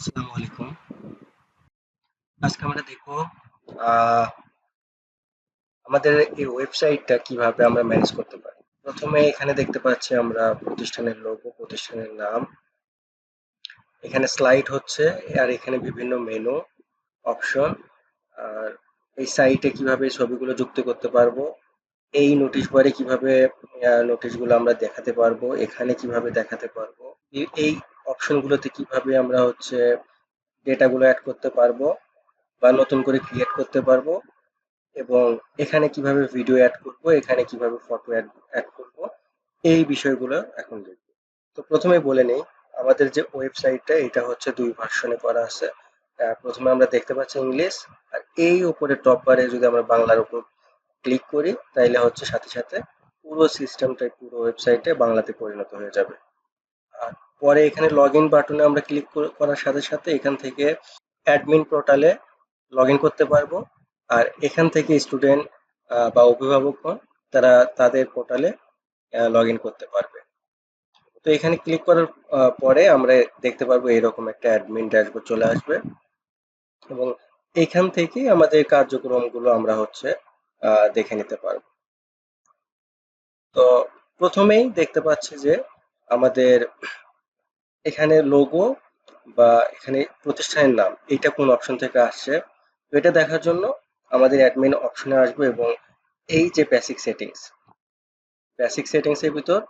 আসসালামু আলাইকুম। আজকে আমরা দেখব আমাদের এই ওয়েবসাইটটা কীভাবে আমরা ম্যানেজ করতে পারি। প্রথমে এখানে দেখতে পাচ্ছি আমরা প্রতিষ্ঠানের লোগো প্রতিষ্ঠানের নাম। এখানে স্লাইড হচ্ছে, আর এখানে বিভিন্ন মেনু অপশন আর এই সাইটে কীভাবে ছবিগুলো যুক্ত করতে পারব, এই নোটিশ বারে কীভাবে নোটিশগুলো আমরা দেখাতে পারব, এখানে কীভাবে দেখাতে পারব, এই অপশনগুলোতে কীভাবে আমরা হচ্ছে ডেটাগুলো অ্যাড করতে পারব বা নতুন করে ক্রিয়েট করতে পারব এবং এখানে কীভাবে ভিডিও অ্যাড করব, এখানে কীভাবে ফটো অ্যাড অ্যাড করব, এই বিষয়গুলো এখন দেখব। তো প্রথমে বলে নেই, আমাদের যে ওয়েবসাইটটা এটা হচ্ছে দুই ভার্সনে করা আছে। প্রথমে আমরা দেখতে পাচ্ছি ইংলিশ, আর এই উপরে টপ বারে যদি আমরা বাংলার উপর ক্লিক করি, তাইলে হচ্ছে সাথে সাথে পুরো সিস্টেমটাই পুরো ওয়েবসাইটে বাংলাতে পরিণত হয়ে যাবে। পরে এখানে লগ ইন বাটনে আমরা ক্লিক করার সাথে সাথে এখান থেকে অ্যাডমিন পোর্টালে লগ করতে পারব। আর এখান থেকে স্টুডেন্ট বা অভিভাবকগণ, তারা তাদের পোর্টালে লগ করতে পারবে। তো এখানে ক্লিক করার পরে আমরা দেখতে পারব এরকম একটা অ্যাডমিন ড্যাশবোর্ড চলে আসবে। এবং এখান থেকেই আমাদের কার্যক্রমগুলো আমরা হচ্ছে দেখে নিতে পারব। তো প্রথমেই দেখতে পাচ্ছি যে আমাদের এখানে লোগো বা এখানে প্রতিষ্ঠানের নাম এটা কোন অপশন থেকে আসছে? তো এটা দেখার জন্য আমাদের অ্যাডমিন অপশনে আসব এবং এই যে বেসিক সেটিংস বেসিক সেটিংস এর ভিতর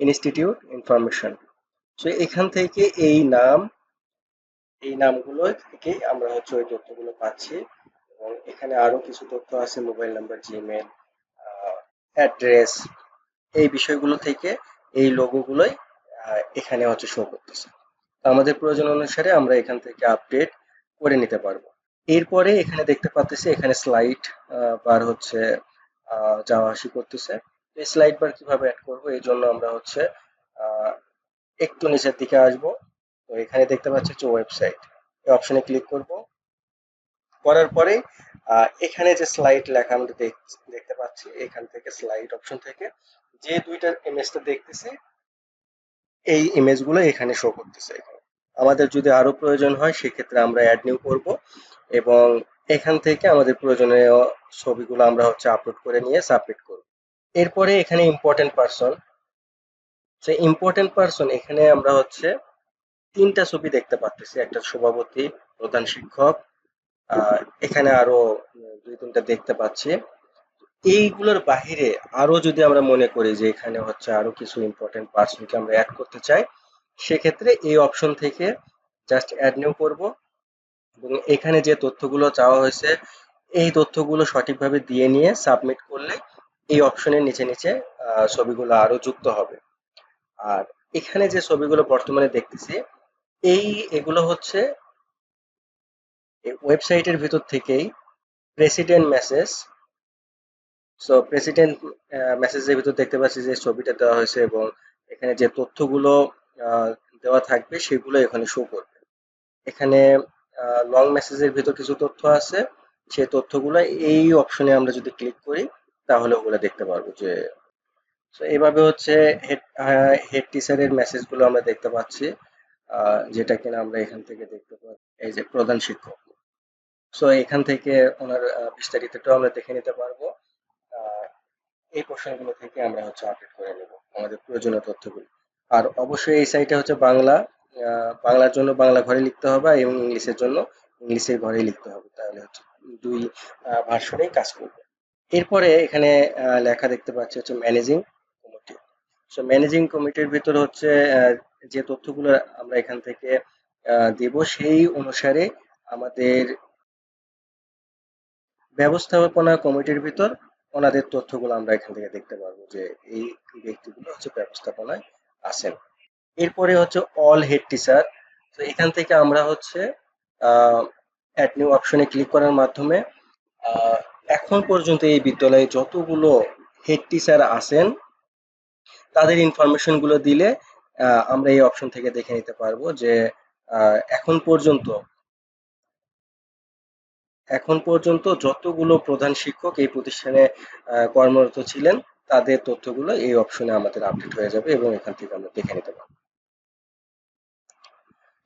ইনস্টিটিউট ইনফরমেশন তো এখান থেকে এই নাম, এই নামগুলো থেকে আমরা হচ্ছে ওই তথ্যগুলো পাচ্ছি এবং এখানে আরও কিছু তথ্য আছে মোবাইল নাম্বার জিমেল অ্যাড্রেস এই বিষয়গুলো থেকে এই লোগোগুলোই এখানে হচ্ছে শো করতেছে। আমাদের প্রয়োজন অনুসারে আমরা এখান থেকে আপডেট করে নিতে পারব। এরপরে এখানে দেখতে পাচ্ছি এখানে স্লাইড বার হচ্ছে যাওয়া আসি করতেছে। এই স্লাইড বার কীভাবে অ্যাড করব, এই জন্য আমরা হচ্ছে একটু নিচের দিকে আসব। তো এখানে দেখতে পাচ্ছি হচ্ছে ওয়েবসাইট এই অপশনে ক্লিক করব। করার পরে এখানে যে স্লাইড লেখা আমরা দেখ- দেখতে পাচ্ছি, এখান থেকে স্লাইড অপশন থেকে যে দুইটা ইমেজটা দেখতেছি এই ইমেজগুলো এখানে শো করতেছে। আমাদের যদি আরও প্রয়োজন হয়, সেক্ষেত্রে আমরা অ্যাড নিউ করব এবং এখান থেকে আমাদের প্রয়োজনীয় ছবিগুলো আমরা হচ্ছে আপলোড করে নিয়ে সাবমিট করব। এরপরে এখানে ইম্পর্টেন্ট পারসন সেই ইম্পর্টেন্ট পারসন এখানে আমরা হচ্ছে তিনটা ছবি দেখতে পাচ্ছি একটা সভাপতি, প্রধান শিক্ষক এখানে আরও দুই তিনটা দেখতে পাচ্ছি। এইগুলোর বাহিরে আরও যদি আমরা মনে করি যে এখানে হচ্ছে আরও কিছু ইম্পর্টেন্ট পার্সনকে আমরা অ্যাড করতে চাই, সেক্ষেত্রে এই অপশন থেকে জাস্ট অ্যাড নিউ করব। এবং এখানে যে তথ্যগুলো চাওয়া হয়েছে, এই তথ্যগুলো সঠিকভাবে দিয়ে নিয়ে সাবমিট করলে এই অপশনের নিচে নিচে ছবিগুলো আরও যুক্ত হবে। আর এখানে যে ছবিগুলো বর্তমানে দেখতেছি, এই এগুলো হচ্ছে ওয়েবসাইটের ভিতর থেকেই প্রেসিডেন্ট মেসেজ সো প্রেসিডেন্ট মেসেজের ভিতর দেখতে পাচ্ছি যে ছবিটা দেওয়া হয়েছে এবং এখানে যে তথ্যগুলো দেওয়া থাকবে সেগুলো এখানে শো করবে। এখানে লং মেসেজের ভিতর কিছু তথ্য আছে। সেই তথ্যগুলো এই অপশনে আমরা যদি ক্লিক করি, তাহলে ওগুলো দেখতে পারব যে তো এইভাবে হচ্ছে হেড হেড টিচারের মেসেজগুলো আমরা দেখতে পাচ্ছি যেটা কিনা আমরা এখান থেকে দেখতে পাচ্ছি। এই যে প্রধান শিক্ষক। সো এখান থেকে ওনার বিস্তারিতটাও আমরা দেখে নিতে পারব। এই পোর্শনগুলো থেকে আমরা হচ্ছে আপডেট করে নেব আমাদের প্রয়োজনীয় তথ্যগুলো। আর অবশ্যই এই সাইটে হচ্ছে বাংলা বাংলার জন্য বাংলা ঘরে লিখতে হবে এবং ইংলিশের জন্য ইংলিশের ঘরেই লিখতে হবে। তাহলে হচ্ছে দুই ভার্সনেই কাজ করবে। এরপরে এখানে লেখা দেখতে পাচ্ছি হচ্ছে ম্যানেজিং কমিটি সো ম্যানেজিং কমিটির ভিতরে হচ্ছে যে তথ্যগুলো আমরা এখান থেকে দেব সেই অনুসারে আমাদের ব্যবস্থাপনা কমিটির ভিতর ওনাদের তথ্যগুলো আমরা এখান থেকে দেখতে পারব যে এই ব্যক্তিগুলো হচ্ছে ব্যবস্থাপনায় আছেন। এরপরে হচ্ছে অল হেড টিচার তো এখান থেকে আমরা হচ্ছে অ্যাড নিউ অপশনে ক্লিক করার মাধ্যমে এখন পর্যন্ত এই বিদ্যালয়ে যতগুলো হেড টিচার আছেন, তাদের ইনফরমেশনগুলো দিলে আমরা এই অপশন থেকে দেখে নিতে পারব যে এখন পর্যন্ত এখন পর্যন্ত যতগুলো প্রধান শিক্ষক এই প্রতিষ্ঠানে কর্মরত ছিলেন, তাদের তথ্যগুলো এই অপশনে আমাদের আপডেট হয়ে যাবে এবং এখান থেকে আমরা দেখে নিতে পারব।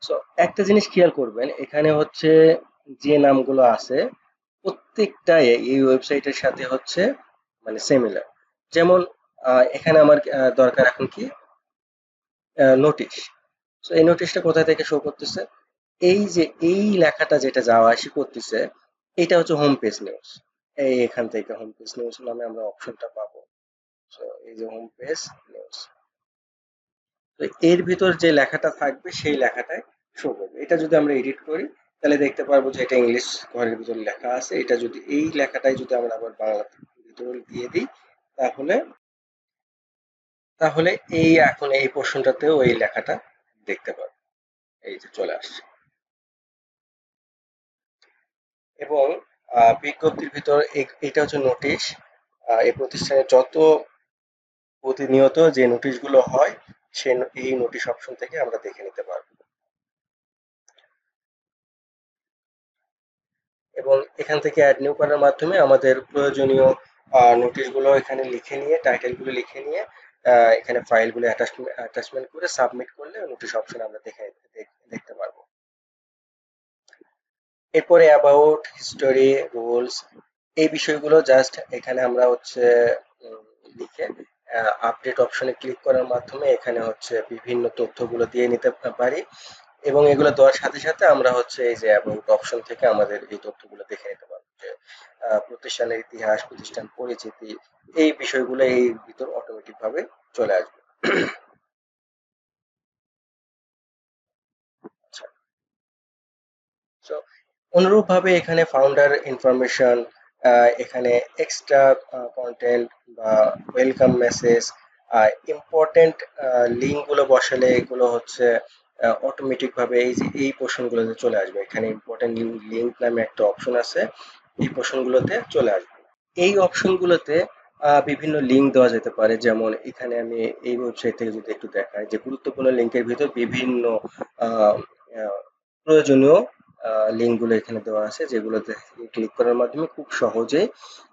সো একটা জিনিস খেয়াল করবেন, এখানে হচ্ছে যে নামগুলো আছে প্রত্যেকটাই এই ওয়েবসাইটের সাথে হচ্ছে মানে সিমিলার যেমন এখানে আমার দরকার এখন কি? নোটিশ সো এই নোটিশটা কোথা থেকে শো করতেছে? এই যে, এই লেখাটা যেটা যাওয়া আসি করতেছে এটা হচ্ছে হোম পেজ নিউজ এই এখান থেকে হোম পেজ নিউজ নামে আমরা অপশনটা পাবো। সো এই যে হোম পেজ নিউজ তো এর ভিতর যে লেখাটা থাকবে, সেই লেখাটাই শো করবে। এটা যদি আমরা এডিট করি, তাহলে দেখতে পারব যে এটা ইংলিশ ঘরের ভিতর লেখা আছে। এটা যদি এই লেখাটাই যদি আমরা আবার বাংলা ভিতরে দিয়ে দিই, তাহলে তাহলে এই এখন এই পোর্শনটাতেও এই লেখাটা দেখতে পারব। এই যে চলে আসছে। এবং বিজ্ঞপ্তির ভিতর এটা হচ্ছে নোটিশ। এই প্রতিষ্ঠানে যত প্রতিনিয়ত যে নোটিশগুলো হয়, সে এই নোটিশ অপশন থেকে আমরা দেখে নিতে পারব। এবং এখান থেকে অ্যাড নিউ করার মাধ্যমে আমাদের প্রয়োজনীয় নোটিশগুলো এখানে লিখে নিয়ে টাইটেলগুলো লিখে নিয়ে এখানে ফাইলগুলো অ্যাটাচমেন্ট অ্যাটাচমেন্ট করে সাবমিট করলে নোটিশ অপশন আমরা দেখে দেখ- দেখতে পারব। এরপরে অ্যাবাউট হিস্টোরি রুলস এই বিষয়গুলো জাস্ট এখানে আমরা হচ্ছে লিখে আপডেট অপশনে ক্লিক করার মাধ্যমে এখানে হচ্ছে বিভিন্ন তথ্যগুলো দিয়ে নিতে পারি এবং এগুলো দেওয়ার সাথে সাথে আমরা হচ্ছে এই যে অ্যাবাউট অপশন থেকে আমাদের এই তথ্যগুলো দেখে নিতে পারব যে প্রতিষ্ঠানের ইতিহাস, প্রতিষ্ঠান পরিচিতি, এই বিষয়গুলো এই ভিতর অটোমেটিক ভাবে চলে আসবে। আচ্ছা। অনুরূপভাবে এখানে ফাউন্ডার ইনফরমেশন এখানে এক্সট্রা কন্টেন্ট বা ওয়েলকাম মেসেজ ইম্পর্টেন্ট লিঙ্কগুলো বসালে এগুলো হচ্ছে অটোমেটিক ভাবে এই যে, এই পোর্শনগুলোতে চলে আসবে। এখানে ইম্পর্টেন্ট লিঙ্ক নামে একটা অপশন আছে, এই পোর্শনগুলোতে চলে আসবে। এই অপশনগুলোতে বিভিন্ন লিঙ্ক দেওয়া যেতে পারে। যেমন এখানে আমি এই ওয়েবসাইট থেকে যদি একটু দেখাই, যে গুরুত্বপূর্ণ লিঙ্কের ভিতর বিভিন্ন প্রয়োজনীয় লিঙ্কগুলো এখানে দেওয়া আছে যেগুলোতে ক্লিক করার মাধ্যমে খুব সহজেই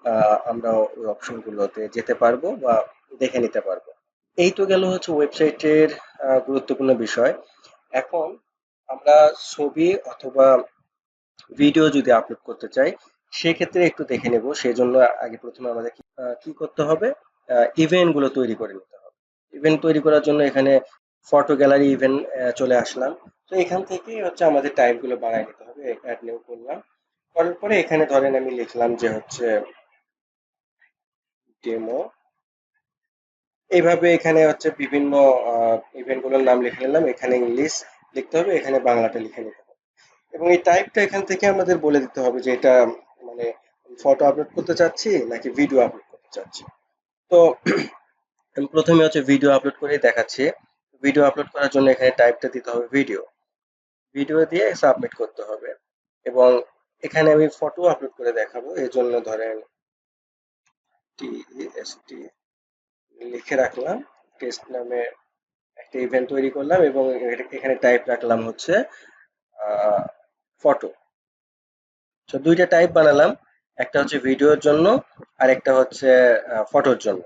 আহ, আমরা ওই অপশনগুলোতে যেতে পারব বা দেখে নিতে পারব। এই তো গেল হচ্ছে ওয়েবসাইটের গুরুত্বপূর্ণ বিষয়। এখন আমরা ছবি অথবা ভিডিও যদি আপলোড করতে চাই সেক্ষেত্রে একটু দেখে নেব সেজন্য আগে প্রথমে আমাদের কি করতে হবে? ইভেন্টগুলো তৈরি করে নিতে হবে। ইভেন্ট তৈরি করার জন্য এখানে ফটো গ্যালারি ইভেন্ট চলে আসলাম। তো এখান থেকে হচ্ছে আমাদের টাইপগুলো বানায় নিতে হবে অ্যাড নিউ করলাম। করার পরে এখানে ধরেন আমি লিখলাম যে হচ্ছে ডেমো এইভাবে এখানে হচ্ছে বিভিন্ন ইভেন্টগুলোর নাম লিখে নিলাম, এখানে ইংলিশ লিখতে হবে, এখানে বাংলাটা লিখে নিতে হবে। এবং এই টাইপটা এখান থেকে আমাদের বলে দিতে হবে যে এটা মানে ফটো আপলোড করতে চাচ্ছি নাকি ভিডিও আপলোড করতে চাচ্ছি। তো প্রথমে হচ্ছে ভিডিও আপলোড করে দেখাচ্ছি। ভিডিও আপলোড করার জন্য এখানে টাইপটা দিতে হবে ভিডিও ভিডিও দিয়ে সাবমিট করতে হবে এবং এখানে আমি ফটো আপলোড করে দেখাবো। এর জন্য ধরেন টি লিখে রাখলাম টেস্ট নামে একটা ইভেন্ট তৈরি করলাম এবং এখানে টাইপ রাখলাম হচ্ছে ফটো তো দুইটা টাইপ বানালাম, একটা হচ্ছে ভিডিওর জন্য আর একটা হচ্ছে ফটোর জন্য।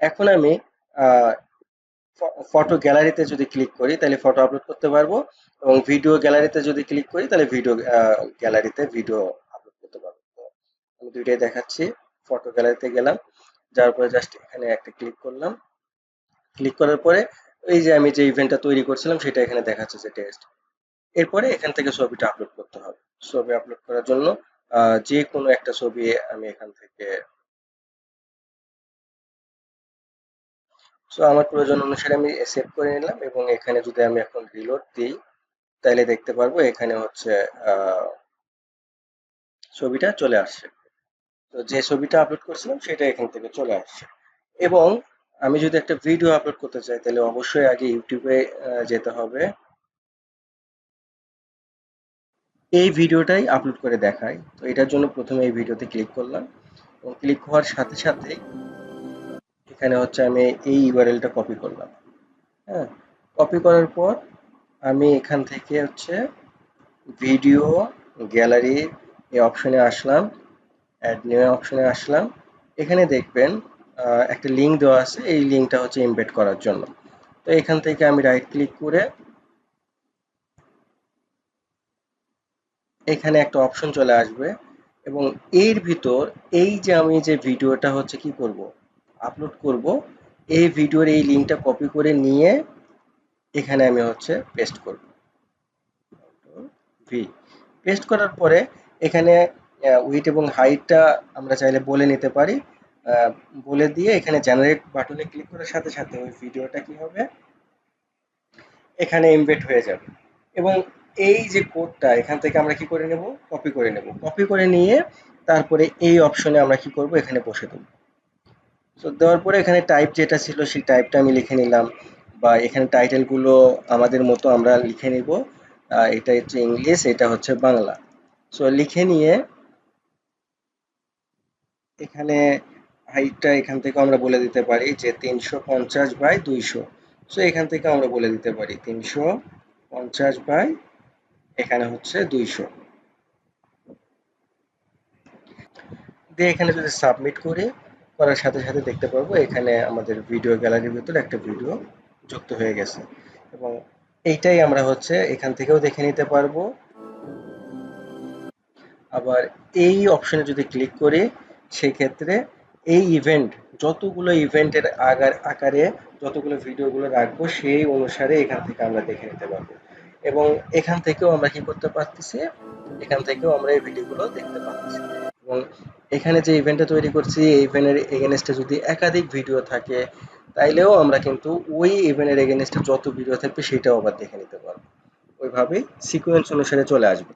এখন আমি ফটো গ্যালারিতে যদি ক্লিক করি, তাহলে ফটো আপলোড করতে পারব। এবং ভিডিও গ্যালারিতে যদি ক্লিক করি, তাহলে ভিডিও গ্যালারিতে ভিডিও আপলোড করতে পারব। আমি দুইটাই দেখাচ্ছি। ফটো গ্যালারিতে গেলাম। যার পরে জাস্ট এখানে একটা ক্লিক করলাম। ক্লিক করার পরে এই যে আমি যে ইভেন্টটা তৈরি করছিলাম, সেটা এখানে দেখাচ্ছে যে টেস্ট এরপরে এখান থেকে ছবিটা আপলোড করতে হবে। ছবি আপলোড করার জন্য যে কোনো একটা ছবি আমি এখান থেকে সো আমার প্রয়োজন অনুসারে আমি সেভ করে নিলাম এবং এখানে যদি আমি এখন রিলোড দিই তাহলে দেখতে পারব এখানে হচ্ছে ছবিটা চলে আসছে। তো যে ছবিটা আপলোড করছিলাম সেটা এখান থেকে চলে আসছে। এবং আমি যদি একটা ভিডিও আপলোড করতে চাই তাহলে অবশ্যই আগে ইউটিউবে যেতে হবে। এই ভিডিওটাই আপলোড করে দেখাই। তো এটার জন্য প্রথমে এই ভিডিওতে ক্লিক করলাম। এবং ক্লিক হওয়ার সাথে সাথে এখানে হচ্ছে আমি এই ইউআরএলটা কপি করলাম। হ্যাঁ কপি করার পর আমি এখান থেকে হচ্ছে ভিডিও গ্যালারি এই অপশনে আসলাম অ্যাড নিউ অপশনে আসলাম। এখানে দেখবেন একটা লিঙ্ক দেওয়া আছে, এই লিঙ্কটা হচ্ছে ইমবেড করার জন্য। তো এখান থেকে আমি রাইট ক্লিক করে এখানে একটা অপশন চলে আসবে এবং এর ভিতর এই যে আমি যে ভিডিওটা হচ্ছে কি করব? আপলোড করব। এই ভিডিওর এই লিঙ্কটা কপি করে নিয়ে এখানে আমি হচ্ছে পেস্ট করব। ভি পেস্ট করার পরে এখানে উইথ এবং হাইটটা আমরা চাইলে বলে নিতে পারি। বলে দিয়ে এখানে জেনারেট বাটনে ক্লিক করার সাথে সাথে ওই ভিডিওটা কি হবে? এখানে এমবেড হয়ে যাবে। এবং এই যে কোডটা এখান থেকে আমরা কি করে নেব? কপি করে নেব। কপি করে নিয়ে তারপরে এই অপশনে আমরা কি করব? এখানে বসে দেব। তো দেওয়ার পরে এখানে টাইপ যেটা ছিল সেই টাইপটা আমি লিখে নিলাম বা এখানে টাইটেলগুলো আমাদের মতো আমরা লিখে নিব। এটা হচ্ছে ইংলিশ, এটা হচ্ছে বাংলা। সো লিখে নিয়ে এখানে হাইটটা এখান থেকে আমরা বলে দিতে পারি যে তিনশো পঞ্চাশ বাই দুইশো। সো এখান থেকে আমরা বলে দিতে পারি তিনশো পঞ্চাশ বাই এখানে হচ্ছে দুইশো। দিয়ে এখানে যদি সাবমিট করি করার সাথে সাথে দেখতে পারব, এখানে আমাদের ভিডিও গ্যালারির ভিতরে একটা ভিডিও যুক্ত হয়ে গেছে। এবং এইটাই আমরা হচ্ছে এখান থেকেও দেখে নিতে পারব। আবার এই অপশনে যদি ক্লিক করি, সেক্ষেত্রে এই ইভেন্ট যতগুলো ইভেন্টের আগার, আকারে যতগুলো ভিডিওগুলো রাখব, সেই অনুসারে এখান থেকে আমরা দেখে নিতে পারব। এবং এখান থেকেও আমরা কি করতে পারতেছি? এখান থেকেও আমরা এই ভিডিওগুলো দেখতে পাচ্ছি এবং এখানে যে ইভেন্টটা তৈরি করছি, এই ইভেন্টের এগেনস্টে যদি একাধিক ভিডিও থাকে, তাইলেও আমরা কিন্তু ওই ইভেন্টের এগেনস্টে যত ভিডিও থাকবে, সেটাও আবার দেখে নিতে পারব। ওইভাবে সিকোয়েন্স অনুসারে চলে আসবে।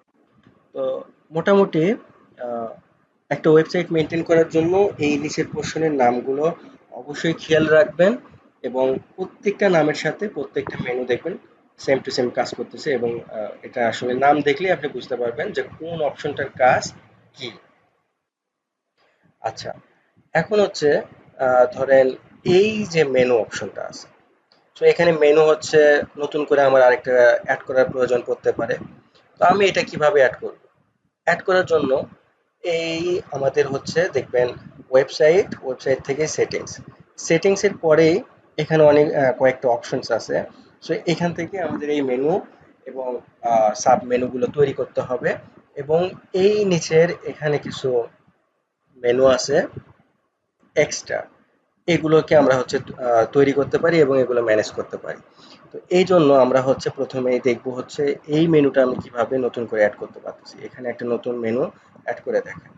তো মোটামুটি একটা ওয়েবসাইট মেনটেন করার জন্য এই নিচের পোর্শনের নামগুলো অবশ্যই খেয়াল রাখবেন এবং প্রত্যেকটা নামের সাথে প্রত্যেকটা মেনু দেখবেন সেম টু সেম কাজ করতেছে এবং এটা আসলে নাম দেখলে আপনি বুঝতে পারবেন যে কোন অপশনটার কাজ কি। আচ্ছা এখন হচ্ছে ধরেন এই যে মেনু অপশনটা আছে, তো এখানে মেনু হচ্ছে নতুন করে আমার আরেকটা অ্যাড করার প্রয়োজন পড়তে পারে, তো আমি এটা কীভাবে অ্যাড করব? অ্যাড করার জন্য এই আমাদের হচ্ছে দেখবেন ওয়েবসাইট ওয়েবসাইট থেকে সেটিংস সেটিংসের পরেই এখানে অনেক কয়েকটা অপশনস আছে সো এখান থেকে আমাদের এই মেনু এবং সাব মেনুগুলো তৈরি করতে হবে এবং এই নিচের এখানে কিছু মেনু আছে এক্সট্রা এগুলোকে আমরা হচ্ছে তৈরি করতে পারি এবং এগুলো ম্যানেজ করতে পারি। তো এই জন্য আমরা হচ্ছে প্রথমেই দেখব হচ্ছে এই মেনুটা আমি কীভাবে নতুন করে অ্যাড করতে পারতেছি। এখানে একটা নতুন মেনু অ্যাড করে দেখেন।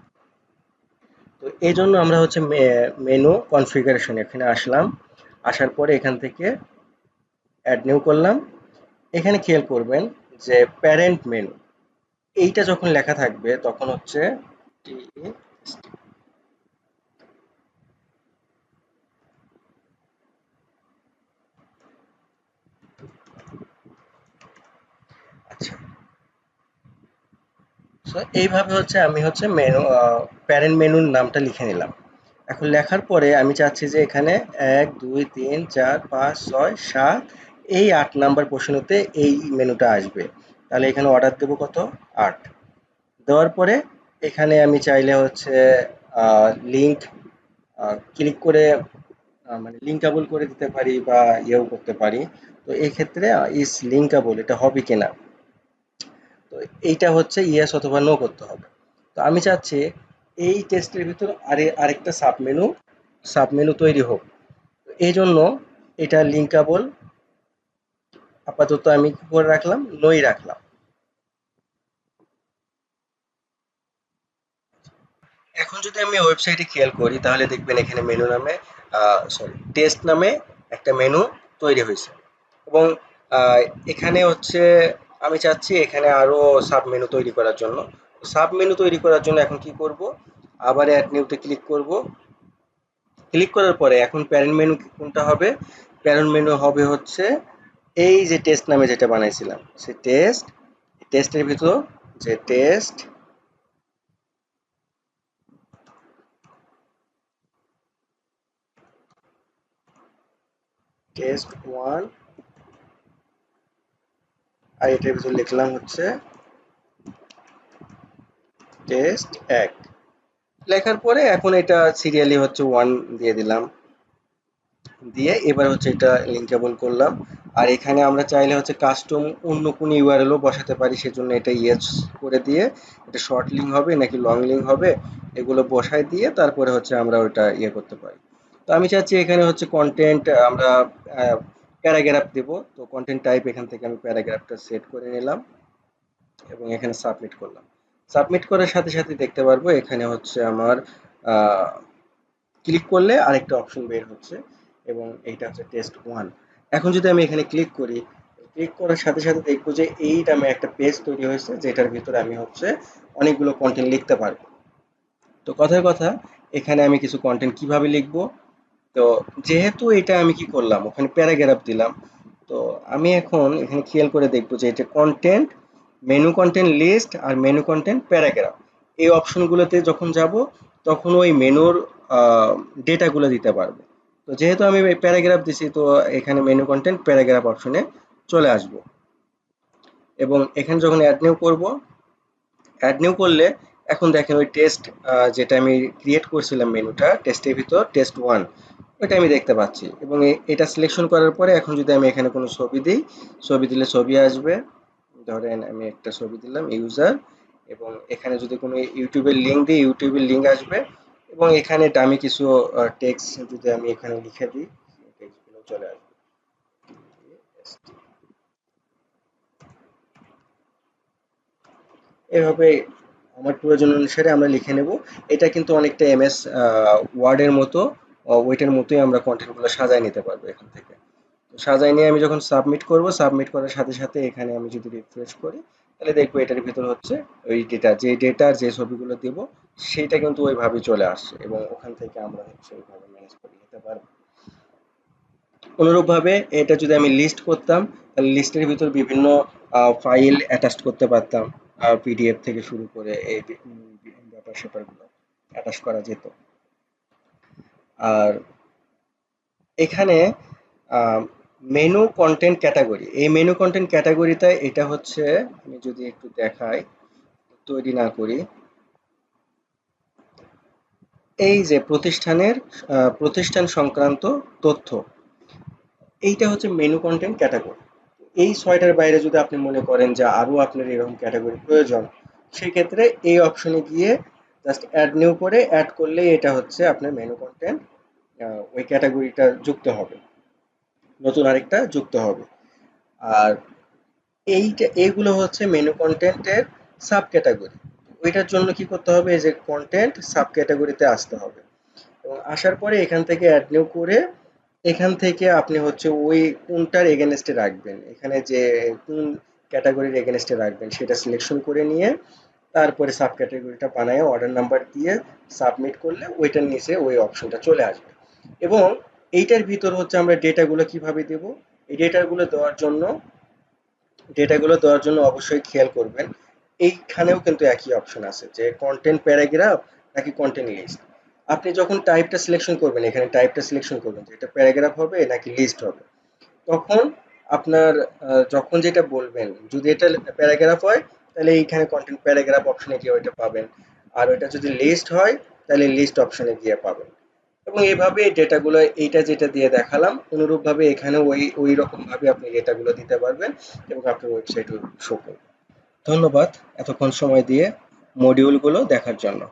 তো এই জন্য আমরা হচ্ছে মেনু কনফিগারেশন এখানে আসলাম। আসার পরে এখান থেকে অ্যাড নিউ করলাম। এখানে খেয়াল করবেন যে প্যারেন্ট মেনু এইটা যখন লেখা থাকবে তখন হচ্ছে সো এইভাবে হচ্ছে আমি হচ্ছে মেনু প্যারেন্ট মেনুর নামটা লিখে নিলাম। এখন লেখার পরে আমি চাচ্ছি যে এখানে এক, দুই, তিন, চার, পাঁচ, ছয়, সাত, এই আট নাম্বার প্রশ্নতে এই মেনুটা আসবে। তাহলে এখানে অর্ডার দেবো কত? আট। দেওয়ার পরে এখানে আমি চাইলে হচ্ছে লিঙ্ক ক্লিক করে মানে লিঙ্কাবল করে দিতে পারি বা ইয়েও করতে পারি। তো এই ক্ষেত্রে ইস লিঙ্কাবল এটা হবে কিনা? তো এইটা হচ্ছে ইয়েস অথবা নো করতে হবে। তো আমি চাচ্ছি এই টেস্টের ভিতর আরে আরেকটা সাবমেনু সাবমেনু তৈরি হোক। এই জন্য এটা লিঙ্কাবল আপাতত আমি কি করে রাখলাম? নই রাখলাম। এখন যদি আমি ওয়েবসাইটে খেয়াল করি, তাহলে দেখবেন এখানে মেনু নামে সরি টেস্ট নামে একটা মেনু তৈরি হয়েছে। এবং এখানে হচ্ছে আমি চাচ্ছি এখানে আরও সাব মেনু তৈরি করার জন্য। সাব মেনু তৈরি করার জন্য এখন কি করব? আবার অ্যাড নিউতে ক্লিক করব। ক্লিক করার পরে এখন প্যারেন্ট মেনু কোনটা হবে? প্যারেন্ট মেনু হবে হচ্ছে এই যে টেস্ট নামে যেটা বানাইছিলাম সে টেস্ট টেস্টের ভিতর যে টেস্ট টেস্ট ওয়ান আর এটার ভিতর লিখলাম হচ্ছে টেস্ট এক। লেখার পরে এখন এটা সিরিয়ালি হচ্ছে ওয়ান দিয়ে দিলাম। দিয়ে এবার হচ্ছে এটা লিঙ্কেবল করলাম। আর এখানে আমরা চাইলে হচ্ছে কাস্টম অন্য কোনো ইউআরএলও বসাতে পারি, সেজন্য এটা ইয়েস করে দিয়ে এটা শর্ট লিঙ্ক হবে নাকি লং লিঙ্ক হবে, এগুলো বসায় দিয়ে তারপরে হচ্ছে আমরা ওটা ইয়ে করতে পারি। তো আমি চাচ্ছি এখানে হচ্ছে কন্টেন্ট আমরা প্যারাগ্রাফ দেব। তো কন্টেন্ট টাইপ এখান থেকে আমি প্যারাগ্রাফটা সেট করে নিলাম এবং এখানে সাবমিট করলাম। সাবমিট করার সাথে সাথে দেখতে পারব এখানে হচ্ছে আমার ক্লিক করলে আরেকটা অপশন বের হচ্ছে এবং এইটা হচ্ছে টেস্ট ওয়ান এখন যদি আমি এখানে ক্লিক করি ক্লিক করার সাথে সাথে দেখব যে এই নামে একটা পেজ তৈরি হয়েছে যেটার ভিতরে আমি হচ্ছে অনেকগুলো কন্টেন্ট লিখতে পারব। তো কথার কথা, এখানে আমি কিছু কন্টেন্ট কীভাবে লিখব? তো যেহেতু এটা আমি কি করলাম, ওখানে প্যারাগ্রাফ দিলাম, তো আমি এখন এখানে খেয়াল করে দেখব যে এটা কন্টেন্ট মেনু কন্টেন্ট লিস্ট আর মেনু কন্টেন্ট প্যারাগ্রাফ এই অপশনগুলোতে যখন যাব, তখন ওই মেনুর ডেটাগুলো দিতে পারব। তো যেহেতু আমি প্যারাগ্রাফ দিছি, তো এখানে মেনু কন্টেন্ট প্যারাগ্রাফ অপশনে চলে আসব। এবং এখানে যখন অ্যাড নিউ করব অ্যাড নিউ করলে এখন দেখেন ওই টেস্ট যেটা আমি ক্রিয়েট করছিলাম মেনুটা টেস্টের ভিতর টেস্ট ওয়ান ওইটা আমি দেখতে পাচ্ছি। এবং এটা সিলেকশন করার পরে এখন যদি আমি এখানে কোনো ছবি দিই, ছবি দিলে ছবি আসবে। ধরেন আমি একটা ছবি দিলাম ইউজার এবং এখানে যদি কোনো ইউটিউবের লিঙ্ক দিই, ইউটিউবের লিঙ্ক আসবে। এবং এখানে দামি কিছু টেক্সট যদি আমি এখানে লিখে দিই চলে আসবে। এভাবে আমার প্রয়োজন অনুসারে আমরা লিখে নেব। এটা কিন্তু অনেকটা এমএস ওয়ার্ডের মতো। ওইটার মতোই আমরা কন্টেন্টগুলো সাজায় নিতে পারব এখান থেকে। সাজায় নিয়ে আমি যখন সাবমিট করব সাবমিট করার সাথে সাথে এখানে আমি যদি রিফ্রেশ করি, তাহলে দেখব এটার ভিতর হচ্ছে ওই ডেটা যে ডেটার যে ছবিগুলো দেব, সেইটা কিন্তু ওইভাবে চলে আসছে এবং ওখান থেকে আমরা হচ্ছে ওইভাবে ম্যানেজ করে নিতে পারব। অনুরূপভাবে এটা যদি আমি লিস্ট করতাম, তাহলে লিস্টের ভিতর বিভিন্ন ফাইল অ্যাটাচ করতে পারতাম পিডিএফ থেকে শুরু করে এই ব্যাপার স্যাপারগুলো অ্যাটাচ করা যেত। আর এখানে মেনু কন্টেন্ট ক্যাটাগরি এই মেনু কন্টেন্ট ক্যাটাগরিতে এটা হচ্ছে, আমি যদি একটু দেখাই, তৈরি না করি। এই যে প্রতিষ্ঠানের প্রতিষ্ঠান সংক্রান্ত তথ্য, এইটা হচ্ছে মেনু কন্টেন্ট ক্যাটাগরি এই ছয়টার বাইরে যদি আপনি মনে করেন যে আরও আপনার এরকম ক্যাটাগরি প্রয়োজন, সেক্ষেত্রে এই অপশনে গিয়ে জাস্ট অ্যাড নিউ করে অ্যাড করলে এটা হচ্ছে আপনার মেনু কন্টেন্ট ওই ক্যাটাগরিটা যুক্ত হবে। নতুন আরেকটা যুক্ত হবে। আর এইটা, এইগুলো হচ্ছে মেনু কন্টেন্টের সাব ক্যাটাগরি ওইটার জন্য কি করতে হবে? যে কন্টেন্ট সাব ক্যাটাগরিতে আসতে হবে। এবং আসার পরে এখান থেকে অ্যাড নিউ করে এখান থেকে আপনি হচ্ছে ওই কোনটার এগেনস্টে রাখবেন। এখানে যে কোন ক্যাটাগরির এগেনস্টে রাখবেন, সেটা সিলেকশন করে নিয়ে তারপরে সাব ক্যাটাগরিটা বানায় অর্ডার নাম্বার দিয়ে সাবমিট করলে ওইটার নিচে ওই অপশনটা চলে আসবে। এবং এইটার ভিতর হচ্ছে আমরা ডেটাগুলো কীভাবে দেব? এই ডেটাগুলো দেওয়ার জন্য ডেটাগুলো দেওয়ার জন্য অবশ্যই খেয়াল করবেন। এইখানেও কিন্তু একই অপশন আছে যে কন্টেন্ট প্যারাগ্রাফ নাকি কন্টেন্ট লিস্ট আপনি যখন টাইপটা সিলেকশন করবেন, এখানে টাইপটা সিলেকশন করবেন যে এটা প্যারাগ্রাফ হবে নাকি লিস্ট হবে। তখন আপনার যখন যেটা বলবেন, যদি এটা প্যারাগ্রাফ হয় তাহলে এইখানে কন্টেন্ট প্যারাগ্রাফ অপশনে গিয়ে ওইটা পাবেন। আর ওইটা যদি লিস্ট হয়, তাহলে লিস্ট অপশনে গিয়ে পাবেন। এবং এইভাবে ডেটাগুলো এইটা যেটা দিয়ে দেখালাম, অনুরূপভাবে এখানে ওই ওই রকমভাবে আপনি ডেটাগুলো দিতে পারবেন এবং আপনার ওয়েবসাইটও শো করবে ধন্যবাদ এতক্ষণ সময় দিয়ে মডিউলগুলো দেখার জন্য।